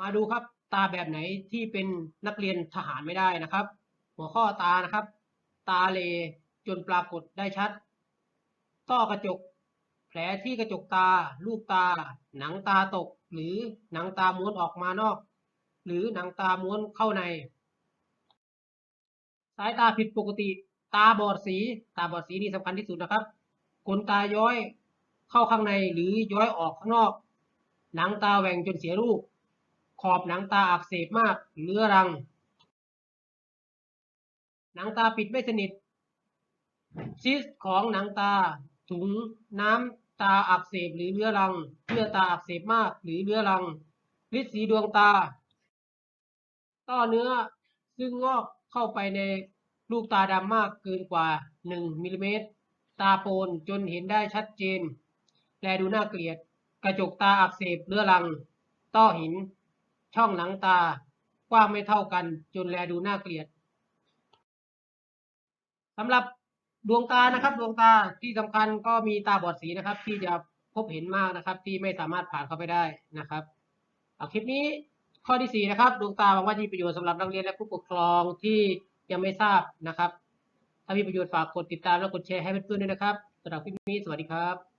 มาดูครับตาแบบไหนที่เป็นนักเรียนทหารไม่ได้นะครับ หัวข้อตานะครับ ตาเลจนปรากฏได้ชัด ต้อกระจก แผลที่กระจกตา ลูกตา หนังตาตก หรือหนังตาม้วนออกมานอก หรือหนังตาม้วนเข้าใน สายตาผิดปกติ ตาบอดสี ตาบอดสีนี่สำคัญที่สุดนะครับขนตาย้อยเข้าข้างในหรือย้อยออกข้างนอก หนังตาแหว่งจนเสียรูป ขอบหนังตาอักเสบมากเรื้อรัง หนังตาปิดไม่สนิท ซิสของหนังตา ถุงน้ำตาอักเสบหรือเรื้อรังเยื่อตาอักเสบมากหรือเรื้อรังฤทธิ์สีดวงตา ต้อเนื้อซึ่งงอกเข้าไปในลูกตาดำมากเกินกว่า 1มิลลิเมตร ตาโปนจนเห็นได้ชัดเจน แลดูน่าเกลียด กระจกตาอักเสบเรื้อรัง ต้อหิน ช่องหนังตากว้างไม่เท่ากันจนแลดูน่าเกลียดสำหรับดวงตานะครับดวงตาที่สำคัญก็มีตาบอดสีนะครับ ที่จะพบเห็นมากนะครับ ที่ไม่สามารถผ่านเข้าไปได้นะครับเอาคลิปนี้ข้อที่สี่นะครับ ดวงตาหวังว่าจะมีประโยชน์สำหรับนักเรียนและผู้ปกครองที่ยังไม่ทราบนะครับ ถ้ามีประโยชน์ฝากกดติดตามและกดแชร์ให้เพื่อนๆด้วยนะครับสำหรับคลิปนี้สวัสดีครับ